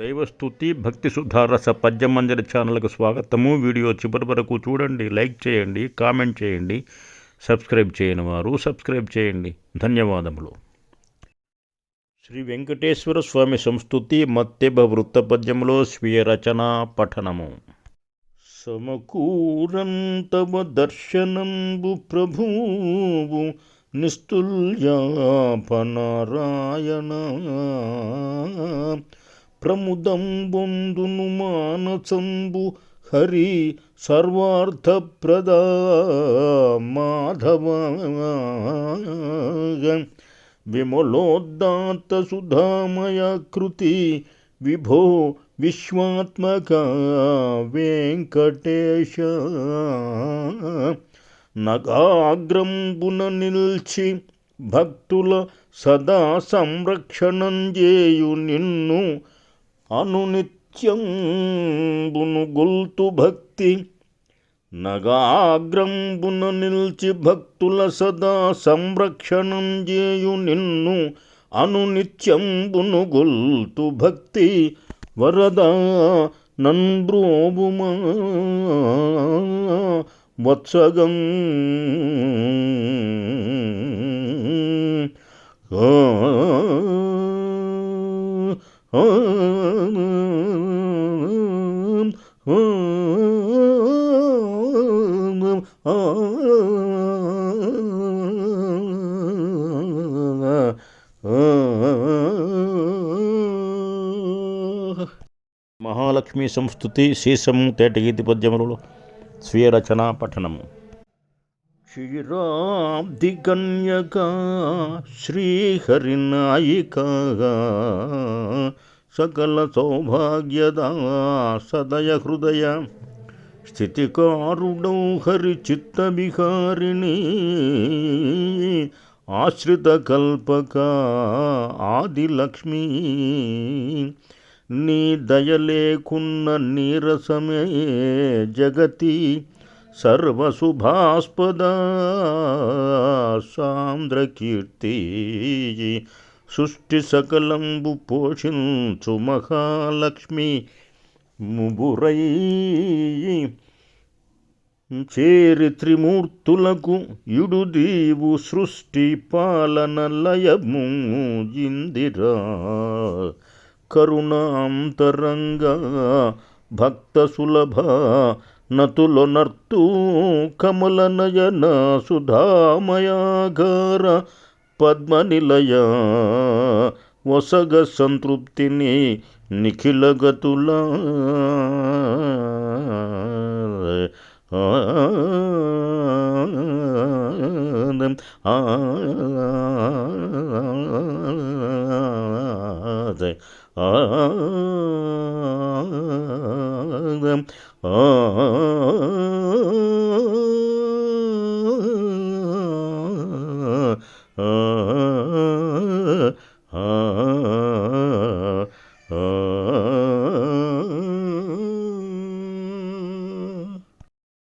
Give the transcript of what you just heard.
దైవస్థుతి భక్తి సుధారస పద్యమంజరి ఛానల్కు స్వాగతము. వీడియో చివరి వరకు చూడండి లైక్ చేయండి కామెంట్ చేయండి సబ్స్క్రైబ్ చేయని వారు సబ్స్క్రైబ్ చేయండి. ధన్యవాదములు. శ్రీ వెంకటేశ్వర స్వామి సంస్తుతి మత్తెబ వృత్త పద్యములో స్వీయ రచన పఠనము. సమకూరంతవ దర్శనంబు ప్రభువు నిస్తుల్యాపనారాయణ ప్రముదంబొందును మానసంబు హరి సర్వార్థప్రద మాధవ. విమలోద్దాత సుధామయ కృతి విభో విశ్వాత్మక వెంకటేశ. నగాగ్రంబున నిల్చి భక్తుల సదా సంరక్షణం చేయు నిన్ను అనునిత్యంబును గొల్తు భక్తి నగాగ్రంబున నిల్చి భక్తుల సదా సంరక్షణం చేయు నిన్ను అనునిత్యంబును గొల్తు భక్తి. వరద నన్బ్రోబుమా వత్సగం మహాలక్ష్మి సంస్థుతి శీసము తేటగీతి పద్యములలో స్వీయ రచన పఠనము. క్షీరాబ్ది కన్యక శ్రీహరినాయిక సకల సౌభాగ్యద సదయ హృదయ స్థితికారుడౌ హరి చిత్త విహారిణి ఆశ్రిత కల్పక ఆదిలక్ష్మీ నీ దయలేకున్న నీరసమే జగతి సర్వశుభాస్పద సాంద్రకీర్తి. సృష్టి సకలంబు పోషించు మహాలక్ష్మి ముబురై. చేరి త్రిమూర్తులకు ఇడుదీవు సృష్టి పాలన లయము ఇందిరా. కరుణాంతరంగా భక్త సులభ నతులొనర్తూ కమల నయన సుధామయాగార పద్మనిలయ వసగ సంతృప్తిని ആദ ആദ ആദ